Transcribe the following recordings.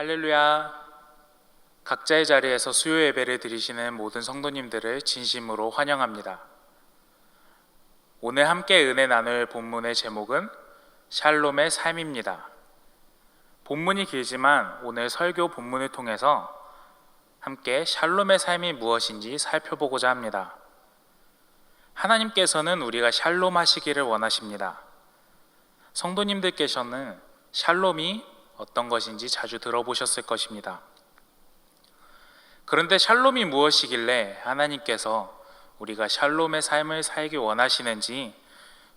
할렐루야. 각자의 자리에서 수요 예배를 드리시는 모든 성도님들을 진심으로 환영합니다. 오늘 함께 은혜 나눌 본문의 제목은 샬롬의 삶입니다. 본문이 길지만 오늘 설교 본문을 통해서 함께 샬롬의 삶이 무엇인지 살펴보고자 합니다. 하나님께서는 우리가 샬롬 하시기를 원하십니다. 성도님들께서는 샬롬이 어떤 것인지 자주 들어보셨을 것입니다. 그런데 샬롬이 무엇이길래 하나님께서 우리가 샬롬의 삶을 살기 원하시는지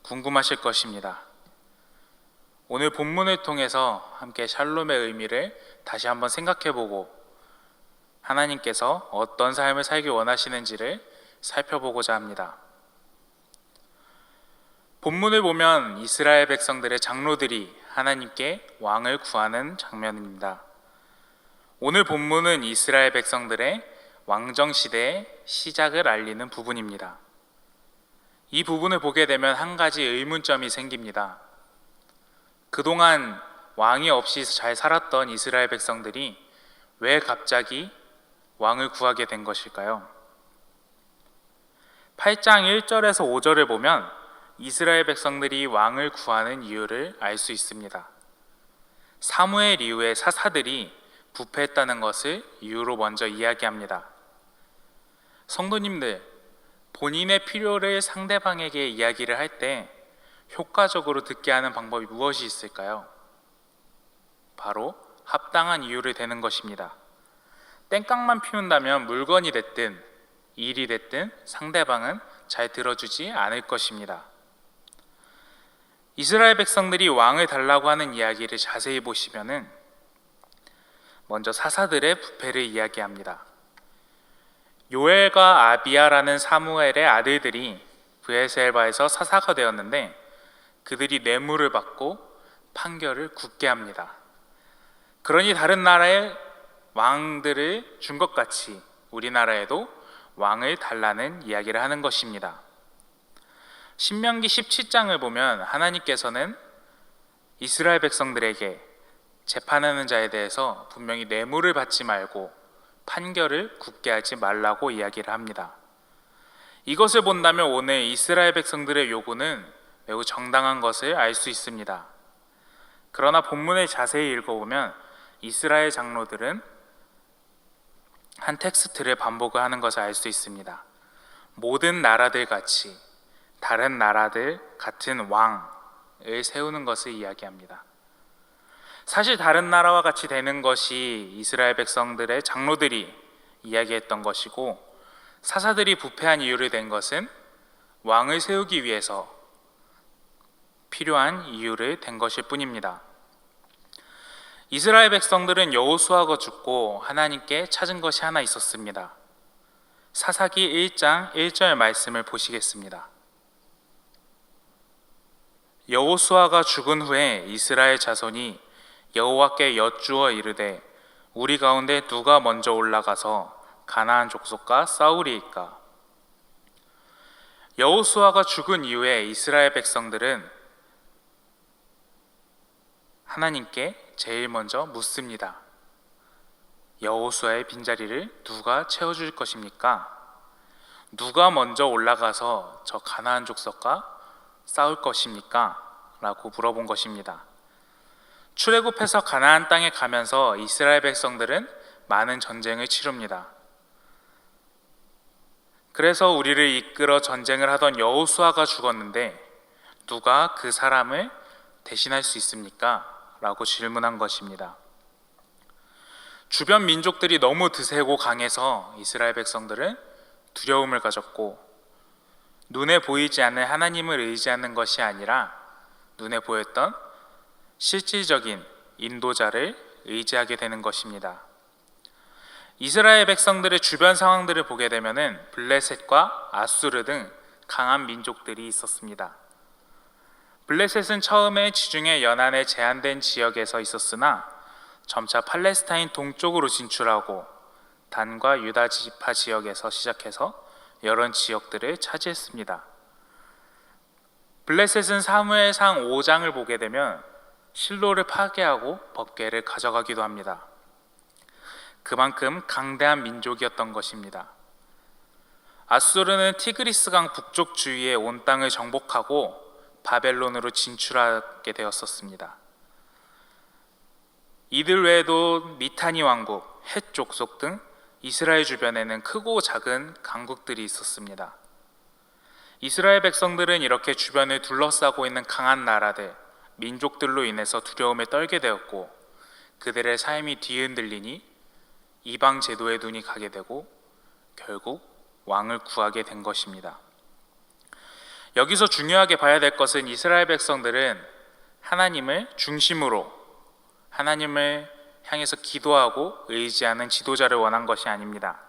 궁금하실 것입니다. 오늘 본문을 통해서 함께 샬롬의 의미를 다시 한번 생각해 보고 하나님께서 어떤 삶을 살기 원하시는지를 살펴보고자 합니다. 본문을 보면 이스라엘 백성들의 장로들이 하나님께 왕을 구하는 장면입니다. 오늘 본문은 이스라엘 백성들의 왕정 시대의 시작을 알리는 부분입니다. 이 부분을 보게 되면 한 가지 의문점이 생깁니다. 그동안 왕이 없이 잘 살았던 이스라엘 백성들이 왜 갑자기 왕을 구하게 된 것일까요? 8장 1절에서 5절을 보면 이스라엘 백성들이 왕을 구하는 이유를 알 수 있습니다. 사무엘 이후에 사사들이 부패했다는 것을 이유로 먼저 이야기합니다. 성도님들, 본인의 필요를 상대방에게 이야기를 할 때 효과적으로 듣게 하는 방법이 무엇이 있을까요? 바로 합당한 이유를 대는 것입니다. 땡깡만 피운다면 물건이 됐든 일이 됐든 상대방은 잘 들어주지 않을 것입니다. 이스라엘 백성들이 왕을 달라고 하는 이야기를 자세히 보시면은 먼저 사사들의 부패를 이야기합니다. 요엘과 아비야라는 사무엘의 아들들이 브에셀바에서 사사가 되었는데 그들이 뇌물을 받고 판결을 굳게 합니다. 그러니 다른 나라의 왕들을 준 것 같이 우리나라에도 왕을 달라는 이야기를 하는 것입니다. 신명기 17장을 보면 하나님께서는 이스라엘 백성들에게 재판하는 자에 대해서 분명히 뇌물을 받지 말고 판결을 굳게 하지 말라고 이야기를 합니다. 이것을 본다면 오늘 이스라엘 백성들의 요구는 매우 정당한 것을 알 수 있습니다. 그러나 본문을 자세히 읽어보면 이스라엘 장로들은 한 텍스트를 반복을 하는 것을 알 수 있습니다. 모든 나라들 같이 다른 나라들 같은 왕을 세우는 것을 이야기합니다. 사실 다른 나라와 같이 되는 것이 이스라엘 백성들의 장로들이 이야기했던 것이고 사사들이 부패한 이유를 된 것은 왕을 세우기 위해서 필요한 이유를 된 것일 뿐입니다. 이스라엘 백성들은 여호수아가 죽고 하나님께 찾은 것이 하나 있었습니다. 사사기 1장 1절 말씀을 보시겠습니다. 여호수아가 죽은 후에 이스라엘 자손이 여호와께 여쭈어 이르되 우리 가운데 누가 먼저 올라가서 가나안 족속과 싸우리이까 여호수아가 죽은 이후에 이스라엘 백성들은 하나님께 제일 먼저 묻습니다. 여호수아의 빈자리를 누가 채워줄 것입니까? 누가 먼저 올라가서 저 가나안 족속과 싸울 것입니까? 라고 물어본 것입니다. 출애굽해서 가나안 땅에 가면서 이스라엘 백성들은 많은 전쟁을 치릅니다. 그래서 우리를 이끌어 전쟁을 하던 여호수아가 죽었는데 누가 그 사람을 대신할 수 있습니까? 라고 질문한 것입니다. 주변 민족들이 너무 드세고 강해서 이스라엘 백성들은 두려움을 가졌고 눈에 보이지 않는 하나님을 의지하는 것이 아니라 눈에 보였던 실질적인 인도자를 의지하게 되는 것입니다. 이스라엘 백성들의 주변 상황들을 보게 되면은 블레셋과 아수르 등 강한 민족들이 있었습니다. 블레셋은 처음에 지중해 연안에 제한된 지역에서 있었으나 점차 팔레스타인 동쪽으로 진출하고 단과 유다 지파 지역에서 시작해서 여러 지역들을 차지했습니다. 블레셋은 사무엘상 5장을 보게 되면 실로를 파괴하고 법궤를 가져가기도 합니다. 그만큼 강대한 민족이었던 것입니다. 아수르는 티그리스강 북쪽 주위의 온 땅을 정복하고 바벨론으로 진출하게 되었었습니다. 이들 외에도 미타니 왕국, 헷 족속 등 이스라엘 주변에는 크고 작은 강국들이 있었습니다. 이스라엘 백성들은 이렇게 주변을 둘러싸고 있는 강한 나라들, 민족들로 인해서 두려움에 떨게 되었고 그들의 삶이 뒤흔들리니 이방 제도에 눈이 가게 되고 결국 왕을 구하게 된 것입니다. 여기서 중요하게 봐야 될 것은 이스라엘 백성들은 하나님을 중심으로 하나님을 향해서 기도하고 의지하는 지도자를 원한 것이 아닙니다.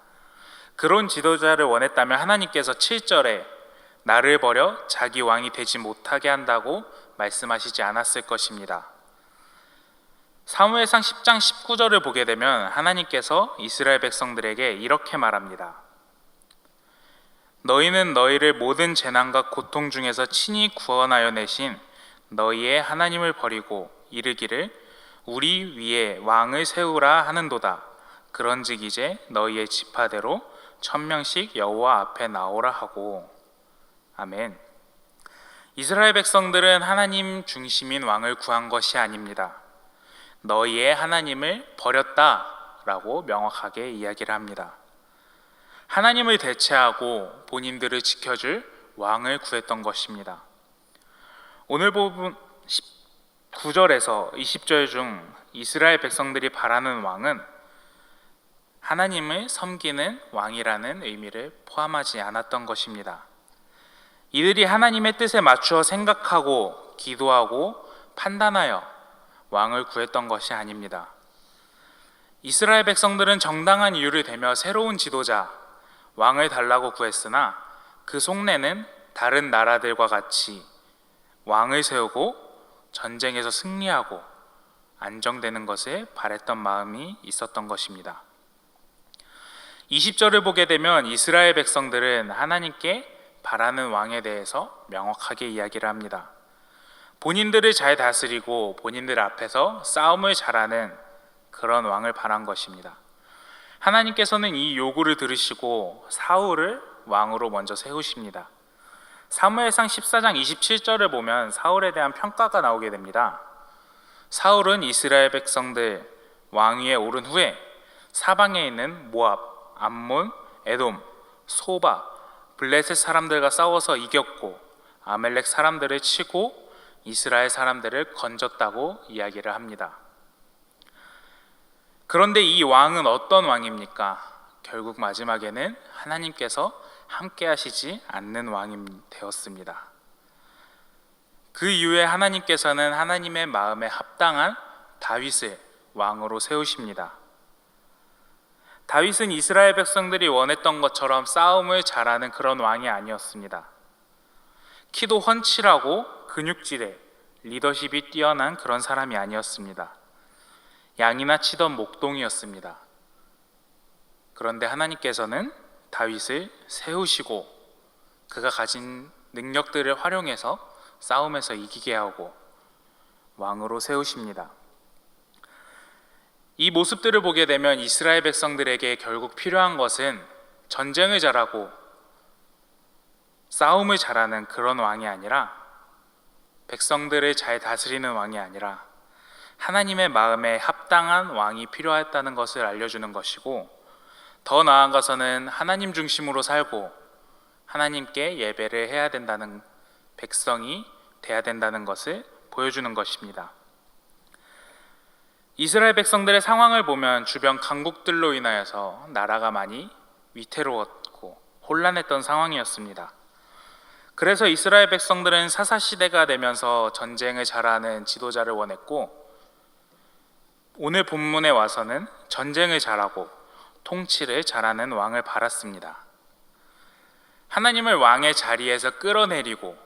그런 지도자를 원했다면 하나님께서 7절에 나를 버려 자기 왕이 되지 못하게 한다고 말씀하시지 않았을 것입니다. 사무엘상 10장 19절을 보게 되면 하나님께서 이스라엘 백성들에게 이렇게 말합니다. 너희는 너희를 모든 재난과 고통 중에서 친히 구원하여 내신 너희의 하나님을 버리고 이르기를 우리 위에 왕을 세우라 하는도다. 그런즉 이제 너희의 지파대로 천명씩 여호와 앞에 나오라 하고 아멘. 이스라엘 백성들은 하나님 중심인 왕을 구한 것이 아닙니다. 너희의 하나님을 버렸다라고 명확하게 이야기를 합니다. 하나님을 대체하고 본인들을 지켜줄 왕을 구했던 것입니다. 오늘 부분 9절에서 20절 중 이스라엘 백성들이 바라는 왕은 하나님을 섬기는 왕이라는 의미를 포함하지 않았던 것입니다. 이들이 하나님의 뜻에 맞추어 생각하고 기도하고 판단하여 왕을 구했던 것이 아닙니다. 이스라엘 백성들은 정당한 이유를 대며 새로운 지도자, 왕을 달라고 구했으나 그 속내는 다른 나라들과 같이 왕을 세우고 전쟁에서 승리하고 안정되는 것을 바랬던 마음이 있었던 것입니다. 20절을 보게 되면 이스라엘 백성들은 하나님께 바라는 왕에 대해서 명확하게 이야기를 합니다. 본인들을 잘 다스리고 본인들 앞에서 싸움을 잘하는 그런 왕을 바란 것입니다. 하나님께서는 이 요구를 들으시고 사울을 왕으로 먼저 세우십니다. 사무엘상 14장 27절을 보면 사울에 대한 평가가 나오게 됩니다. 사울은 이스라엘 백성들 왕위에 오른 후에 사방에 있는 모압, 암몬, 에돔, 소바, 블레셋 사람들과 싸워서 이겼고 아멜렉 사람들을 치고 이스라엘 사람들을 건졌다고 이야기를 합니다. 그런데 이 왕은 어떤 왕입니까? 결국 마지막에는 하나님께서 함께 하시지 않는 왕이 되었습니다. 그 이후에 하나님께서는 하나님의 마음에 합당한 다윗을 왕으로 세우십니다. 다윗은 이스라엘 백성들이 원했던 것처럼 싸움을 잘하는 그런 왕이 아니었습니다. 키도 훤칠하고 근육질에 리더십이 뛰어난 그런 사람이 아니었습니다. 양이나 치던 목동이었습니다. 그런데 하나님께서는 다윗을 세우시고 그가 가진 능력들을 활용해서 싸움에서 이기게 하고 왕으로 세우십니다. 이 모습들을 보게 되면 이스라엘 백성들에게 결국 필요한 것은 전쟁을 잘하고 싸움을 잘하는 그런 왕이 아니라 백성들을 잘 다스리는 왕이 아니라 하나님의 마음에 합당한 왕이 필요했다는 것을 알려주는 것이고 더 나아가서는 하나님 중심으로 살고 하나님께 예배를 해야 된다는 백성이 돼야 된다는 것을 보여주는 것입니다. 이스라엘 백성들의 상황을 보면 주변 강국들로 인하여서 나라가 많이 위태로웠고 혼란했던 상황이었습니다. 그래서 이스라엘 백성들은 사사 시대가 되면서 전쟁을 잘하는 지도자를 원했고 오늘 본문에 와서는 전쟁을 잘하고 통치를 잘하는 왕을 바랐습니다. 하나님을 왕의 자리에서 끌어내리고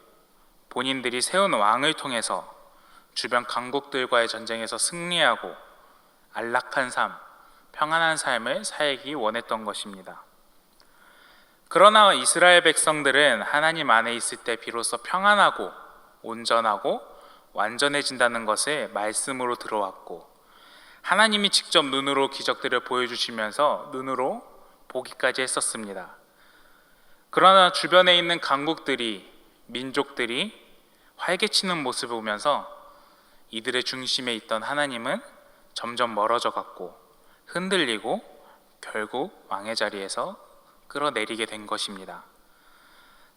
본인들이 세운 왕을 통해서 주변 강국들과의 전쟁에서 승리하고 안락한 삶, 평안한 삶을 살기 원했던 것입니다. 그러나 이스라엘 백성들은 하나님 안에 있을 때 비로소 평안하고 온전하고 완전해진다는 것을 말씀으로 들어왔고 하나님이 직접 눈으로 기적들을 보여주시면서 눈으로 보기까지 했었습니다. 그러나 주변에 있는 강국들이 민족들이 활개치는 모습을 보면서 이들의 중심에 있던 하나님은 점점 멀어져 갔고 흔들리고 결국 왕의 자리에서 끌어내리게 된 것입니다.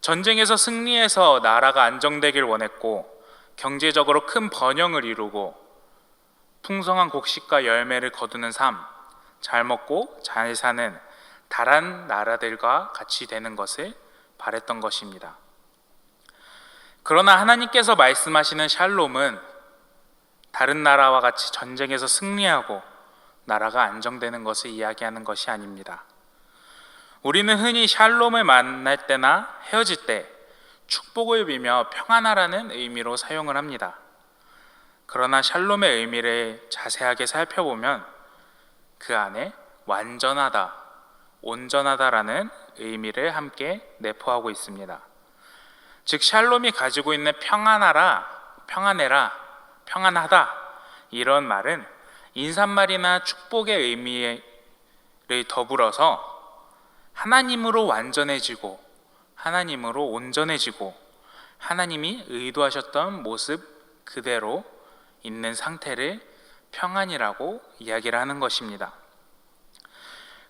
전쟁에서 승리해서 나라가 안정되길 원했고 경제적으로 큰 번영을 이루고 풍성한 곡식과 열매를 거두는 삶, 잘 먹고 잘 사는 다른 나라들과 같이 되는 것을 바랬던 것입니다. 그러나 하나님께서 말씀하시는 샬롬은 다른 나라와 같이 전쟁에서 승리하고 나라가 안정되는 것을 이야기하는 것이 아닙니다. 우리는 흔히 샬롬을 만날 때나 헤어질 때 축복을 빌며 평안하라는 의미로 사용을 합니다. 그러나 샬롬의 의미를 자세하게 살펴보면 그 안에 완전하다, 온전하다라는 의미를 함께 내포하고 있습니다. 즉 샬롬이 가지고 있는 평안하라, 평안해라, 평안하다 이런 말은 인사말이나 축복의 의미를 더불어서 하나님으로 완전해지고 하나님으로 온전해지고 하나님이 의도하셨던 모습 그대로 있는 상태를 평안이라고 이야기를 하는 것입니다.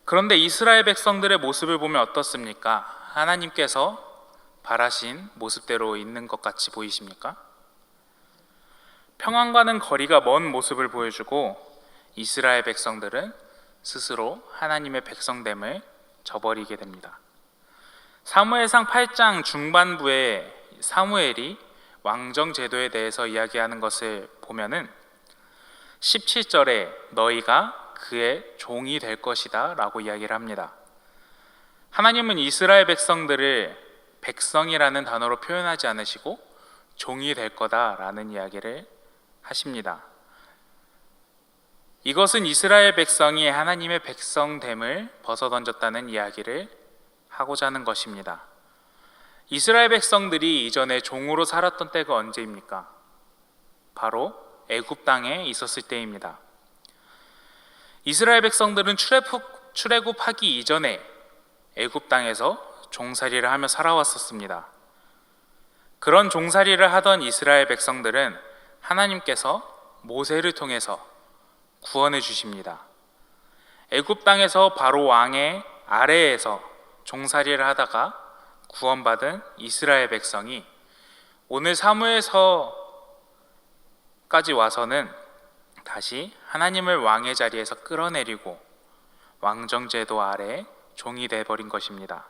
그런데 이스라엘 백성들의 모습을 보면 어떻습니까? 하나님께서 바라신 모습대로 있는 것 같이 보이십니까? 평안과는 거리가 먼 모습을 보여주고 이스라엘 백성들은 스스로 하나님의 백성됨을 저버리게 됩니다. 사무엘상 8장 중반부에 사무엘이 왕정 제도에 대해서 이야기하는 것을 보면은 17절에 너희가 그의 종이 될 것이다 라고 이야기를 합니다. 하나님은 이스라엘 백성들을 백성이라는 단어로 표현하지 않으시고 종이 될 거다라는 이야기를 하십니다. 이것은 이스라엘 백성이 하나님의 백성됨을 벗어던졌다는 이야기를 하고자 하는 것입니다. 이스라엘 백성들이 이전에 종으로 살았던 때가 언제입니까? 바로 애굽 땅에 있었을 때입니다. 이스라엘 백성들은 출애굽, 출애굽 하기 이전에 애굽 땅에서 종살이를 하며 살아왔었습니다. 그런 종살이를 하던 이스라엘 백성들은 하나님께서 모세를 통해서 구원해 주십니다. 애굽 땅에서 바로 왕의 아래에서 종살이를 하다가 구원받은 이스라엘 백성이 오늘 사무에서까지 와서는 다시 하나님을 왕의 자리에서 끌어내리고 왕정제도 아래 종이 돼 버린 것입니다.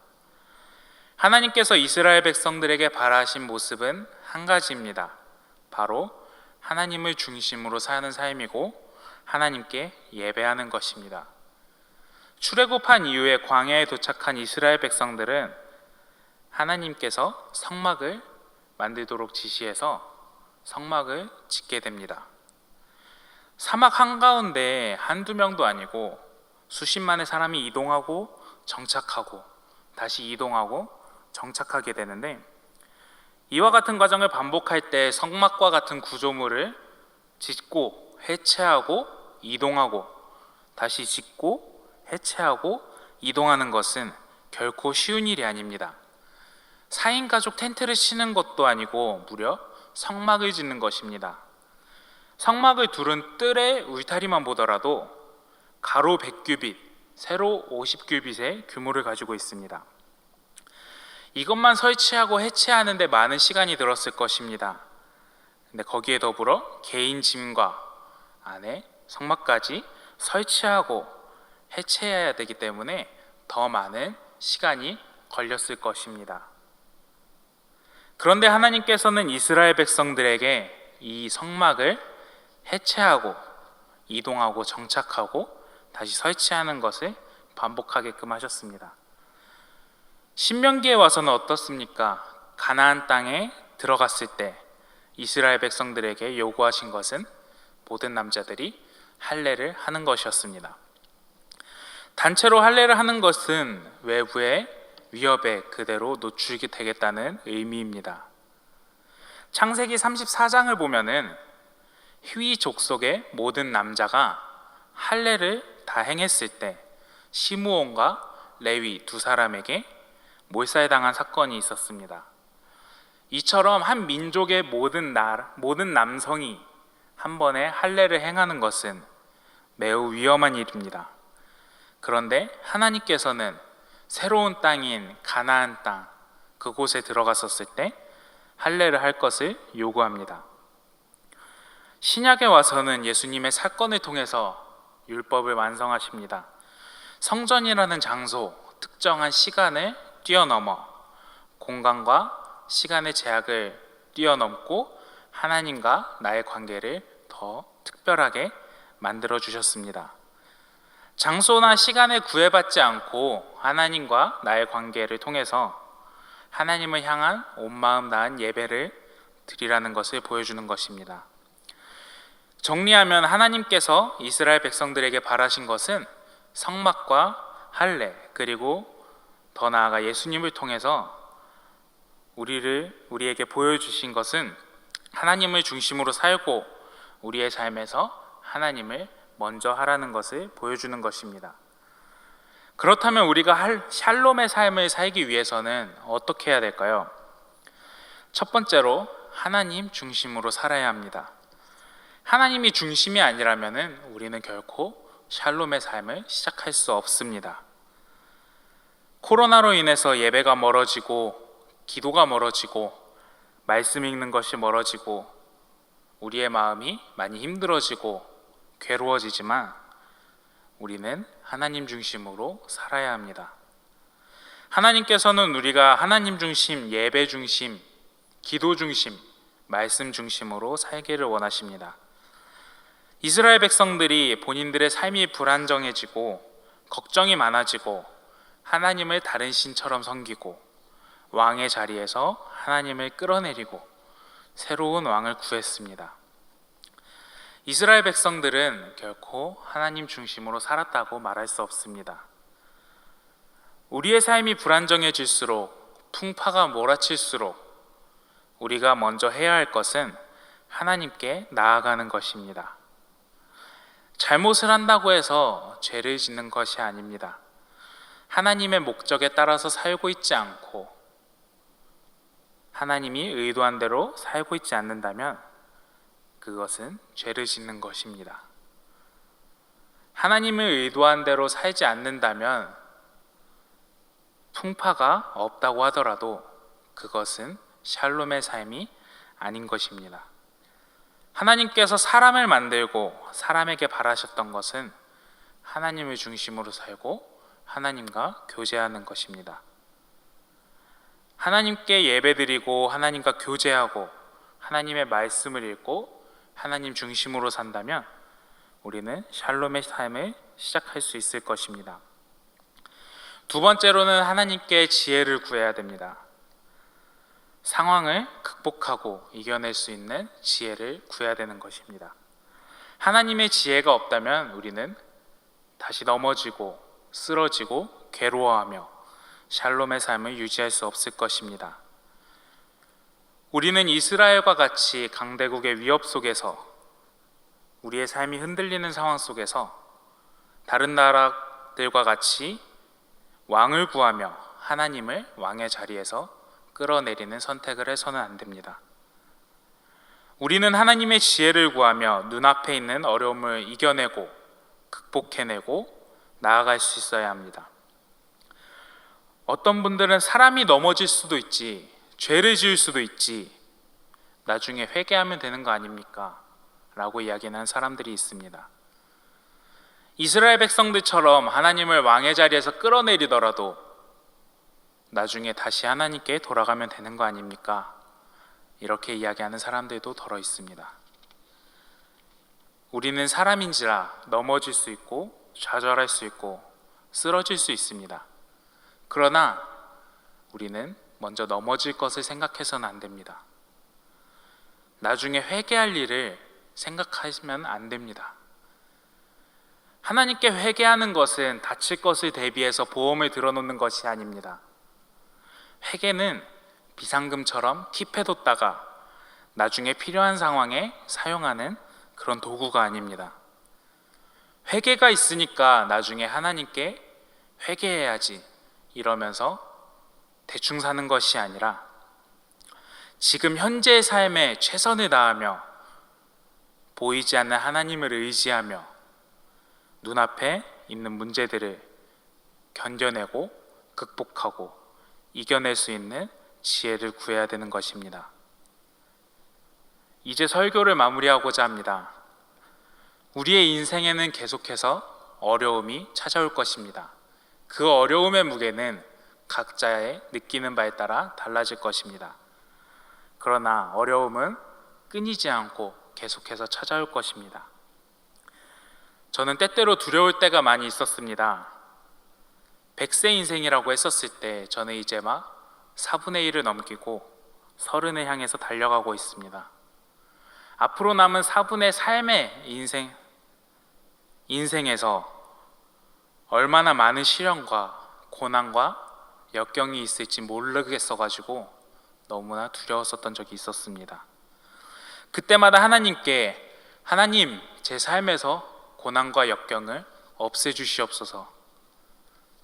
하나님께서 이스라엘 백성들에게 바라신 모습은 한 가지입니다. 바로 하나님을 중심으로 사는 삶이고 하나님께 예배하는 것입니다. 출애굽한 이후에 광야에 도착한 이스라엘 백성들은 하나님께서 성막을 만들도록 지시해서 성막을 짓게 됩니다. 사막 한가운데 한두 명도 아니고 수십만의 사람이 이동하고 정착하고 다시 이동하고 정착하게 되는데 이와 같은 과정을 반복할 때 성막과 같은 구조물을 짓고 해체하고 이동하고 다시 짓고 해체하고 이동하는 것은 결코 쉬운 일이 아닙니다. 4인 가족 텐트를 치는 것도 아니고 무려 성막을 짓는 것입니다. 성막을 두른 뜰의 울타리만 보더라도 가로 100규빗, 세로 50규빗의 규모를 가지고 있습니다. 이것만 설치하고 해체하는데 많은 시간이 들었을 것입니다. 근데 거기에 더불어 개인 짐과 안에 성막까지 설치하고 해체해야 되기 때문에 더 많은 시간이 걸렸을 것입니다. 그런데 하나님께서는 이스라엘 백성들에게 이 성막을 해체하고 이동하고 정착하고 다시 설치하는 것을 반복하게끔 하셨습니다. 신명기에 와서는 어떻습니까? 가나안 땅에 들어갔을 때 이스라엘 백성들에게 요구하신 것은 모든 남자들이 할례를 하는 것이었습니다. 단체로 할례를 하는 것은 외부의 위협에 그대로 노출이 되겠다는 의미입니다. 창세기 34장을 보면은 휘 족속의 모든 남자가 할례를 다 행했을 때 시므온과 레위 두 사람에게 몰살당한 사건이 있었습니다. 이처럼 한 민족의 모든 나 모든 남성이 한 번에 할례를 행하는 것은 매우 위험한 일입니다. 그런데 하나님께서는 새로운 땅인 가나안 땅 그곳에 들어갔었을 때 할례를 할 것을 요구합니다. 신약에 와서는 예수님의 사건을 통해서 율법을 완성하십니다. 성전이라는 장소, 특정한 시간을 뛰어넘어 공간과 시간의 제약을 뛰어넘고 하나님과 나의 관계를 더 특별하게 만들어 주셨습니다. 장소나 시간에 구애받지 않고 하나님과 나의 관계를 통해서 하나님을 향한 온 마음 다한 예배를 드리라는 것을 보여주는 것입니다. 정리하면 하나님께서 이스라엘 백성들에게 바라신 것은 성막과 할례 그리고 더 나아가 예수님을 통해서 우리를 우리에게 보여주신 것은 하나님을 중심으로 살고 우리의 삶에서 하나님을 먼저 하라는 것을 보여주는 것입니다. 그렇다면 우리가 할 샬롬의 삶을 살기 위해서는 어떻게 해야 될까요? 첫 번째로 하나님 중심으로 살아야 합니다. 하나님이 중심이 아니라면은 우리는 결코 샬롬의 삶을 시작할 수 없습니다. 코로나로 인해서 예배가 멀어지고 기도가 멀어지고 말씀 읽는 것이 멀어지고 우리의 마음이 많이 힘들어지고 괴로워지지만 우리는 하나님 중심으로 살아야 합니다. 하나님께서는 우리가 하나님 중심, 예배 중심, 기도 중심, 말씀 중심으로 살기를 원하십니다. 이스라엘 백성들이 본인들의 삶이 불안정해지고 걱정이 많아지고 하나님을 다른 신처럼 섬기고 왕의 자리에서 하나님을 끌어내리고 새로운 왕을 구했습니다. 이스라엘 백성들은 결코 하나님 중심으로 살았다고 말할 수 없습니다. 우리의 삶이 불안정해질수록 풍파가 몰아칠수록 우리가 먼저 해야 할 것은 하나님께 나아가는 것입니다. 잘못을 한다고 해서 죄를 짓는 것이 아닙니다. 하나님의 목적에 따라서 살고 있지 않고 하나님이 의도한 대로 살고 있지 않는다면 그것은 죄를 짓는 것입니다. 하나님의 의도한 대로 살지 않는다면 풍파가 없다고 하더라도 그것은 샬롬의 삶이 아닌 것입니다. 하나님께서 사람을 만들고 사람에게 바라셨던 것은 하나님을 중심으로 살고 하나님과 교제하는 것입니다. 하나님께 예배드리고 하나님과 교제하고 하나님의 말씀을 읽고 하나님 중심으로 산다면 우리는 샬롬의 삶을 시작할 수 있을 것입니다. 두 번째로는 하나님께 지혜를 구해야 됩니다. 상황을 극복하고 이겨낼 수 있는 지혜를 구해야 되는 것입니다. 하나님의 지혜가 없다면 우리는 다시 넘어지고 쓰러지고 괴로워하며 샬롬의 삶을 유지할 수 없을 것입니다. 우리는 이스라엘과 같이 강대국의 위협 속에서 우리의 삶이 흔들리는 상황 속에서 다른 나라들과 같이 왕을 구하며 하나님을 왕의 자리에서 끌어내리는 선택을 해서는 안 됩니다. 우리는 하나님의 지혜를 구하며 눈앞에 있는 어려움을 이겨내고 극복해내고 나아갈 수 있어야 합니다. 어떤 분들은 사람이 넘어질 수도 있지, 죄를 지을 수도 있지, 나중에 회개하면 되는 거 아닙니까? 라고 이야기하는 사람들이 있습니다. 이스라엘 백성들처럼 하나님을 왕의 자리에서 끌어내리더라도 나중에 다시 하나님께 돌아가면 되는 거 아닙니까? 이렇게 이야기하는 사람들도 덜어 있습니다. 우리는 사람인지라 넘어질 수 있고 좌절할 수 있고 쓰러질 수 있습니다. 그러나 우리는 먼저 넘어질 것을 생각해서는 안 됩니다. 나중에 회개할 일을 생각하시면 안 됩니다. 하나님께 회개하는 것은 다칠 것을 대비해서 보험을 들어놓는 것이 아닙니다. 회계는 비상금처럼 킵해뒀다가 나중에 필요한 상황에 사용하는 그런 도구가 아닙니다. 회개가 있으니까 나중에 하나님께 회개해야지 이러면서 대충 사는 것이 아니라 지금 현재의 삶에 최선을 다하며 보이지 않는 하나님을 의지하며 눈앞에 있는 문제들을 견뎌내고 극복하고 이겨낼 수 있는 지혜를 구해야 되는 것입니다. 이제 설교를 마무리하고자 합니다. 우리의 인생에는 계속해서 어려움이 찾아올 것입니다. 그 어려움의 무게는 각자의 느끼는 바에 따라 달라질 것입니다. 그러나 어려움은 끊이지 않고 계속해서 찾아올 것입니다. 저는 때때로 두려울 때가 많이 있었습니다. 100세 인생이라고 했었을 때 저는 이제 막 4분의 1을 넘기고 서른을 향해서 달려가고 있습니다. 앞으로 남은 4분의 삶의 인생 인생에서 얼마나 많은 시련과 고난과 역경이 있을지 모르겠어 가지고 너무나 두려웠었던 적이 있었습니다. 그때마다 하나님께 하나님 제 삶에서 고난과 역경을 없애 주시옵소서.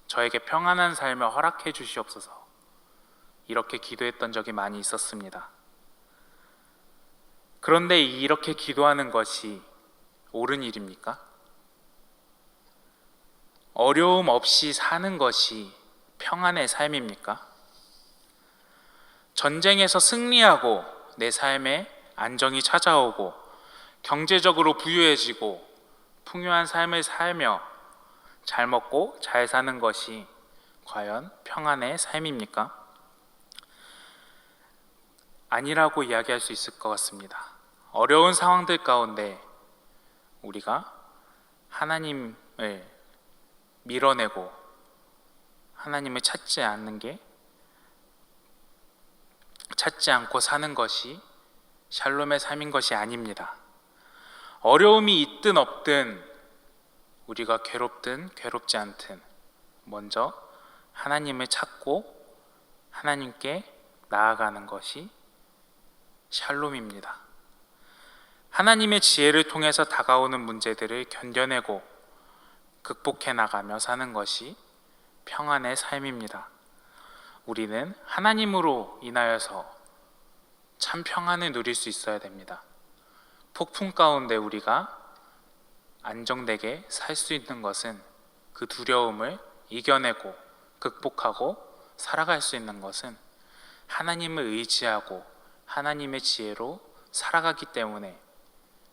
저에게 평안한 삶을 허락해 주시옵소서. 이렇게 기도했던 적이 많이 있었습니다. 그런데 이렇게 기도하는 것이 옳은 일입니까? 어려움 없이 사는 것이 평안의 삶입니까? 전쟁에서 승리하고 내 삶에 안정이 찾아오고 경제적으로 부유해지고 풍요한 삶을 살며 잘 먹고 잘 사는 것이 과연 평안의 삶입니까? 아니라고 이야기할 수 있을 것 같습니다. 어려운 상황들 가운데 우리가 하나님을 밀어내고 하나님을 찾지 않는 게 찾지 않고 사는 것이 샬롬의 삶인 것이 아닙니다. 어려움이 있든 없든 우리가 괴롭든 괴롭지 않든 먼저 하나님을 찾고 하나님께 나아가는 것이 샬롬입니다. 하나님의 지혜를 통해서 다가오는 문제들을 견뎌내고 극복해 나가며 사는 것이 평안의 삶입니다. 우리는 하나님으로 인하여서 참 평안을 누릴 수 있어야 됩니다. 폭풍 가운데 우리가 안정되게 살 수 있는 것은 그 두려움을 이겨내고 극복하고 살아갈 수 있는 것은 하나님을 의지하고 하나님의 지혜로 살아가기 때문에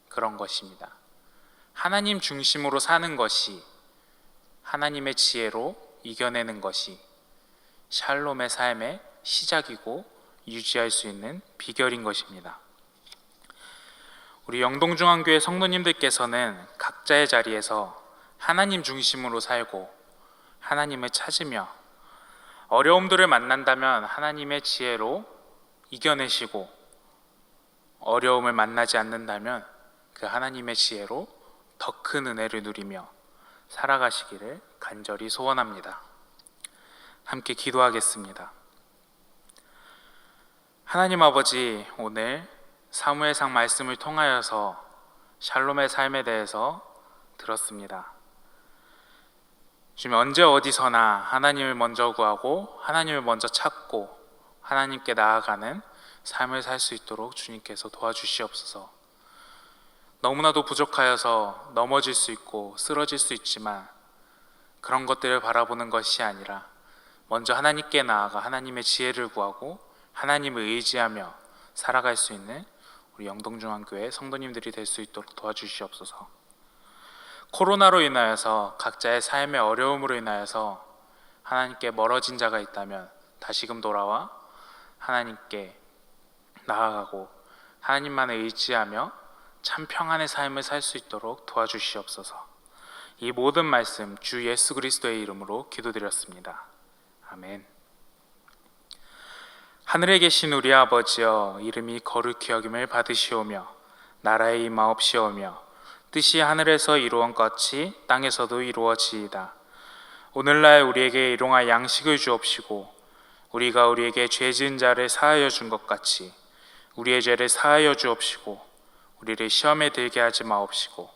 그런 것입니다. 하나님 중심으로 사는 것이 하나님의 지혜로 이겨내는 것이 샬롬의 삶의 시작이고 유지할 수 있는 비결인 것입니다. 우리 영동중앙교회 성도님들께서는 각자의 자리에서 하나님 중심으로 살고 하나님을 찾으며 어려움들을 만난다면 하나님의 지혜로 이겨내시고 어려움을 만나지 않는다면 그 하나님의 지혜로 더 큰 은혜를 누리며 살아가시기를 간절히 소원합니다. 함께 기도하겠습니다. 하나님 아버지, 오늘 사무엘상 말씀을 통하여서 샬롬의 삶에 대해서 들었습니다. 주님 언제 어디서나 하나님을 먼저 구하고 하나님을 먼저 찾고 하나님께 나아가는 삶을 살 수 있도록 주님께서 도와주시옵소서. 너무나도 부족하여서 넘어질 수 있고 쓰러질 수 있지만 그런 것들을 바라보는 것이 아니라 먼저 하나님께 나아가 하나님의 지혜를 구하고 하나님을 의지하며 살아갈 수 있는 우리 영동중앙교회 성도님들이 될 수 있도록 도와주시옵소서. 코로나로 인하여서 각자의 삶의 어려움으로 인하여서 하나님께 멀어진 자가 있다면 다시금 돌아와 하나님께 나아가고 하나님만을 의지하며 참 평안의 삶을 살 수 있도록 도와주시옵소서. 이 모든 말씀 주 예수 그리스도의 이름으로 기도드렸습니다. 아멘. 하늘에 계신 우리 아버지여 이름이 거룩히 여김을 받으시오며 나라의 임하옵시오며 뜻이 하늘에서 이루어 같이 땅에서도 이루어지이다. 오늘날 우리에게 일용할 양식을 주옵시고 우리가 우리에게 죄 지은 자를 사하여 준 것 같이 우리의 죄를 사하여 주옵시고 우리를 시험에 들게 하지 마옵시고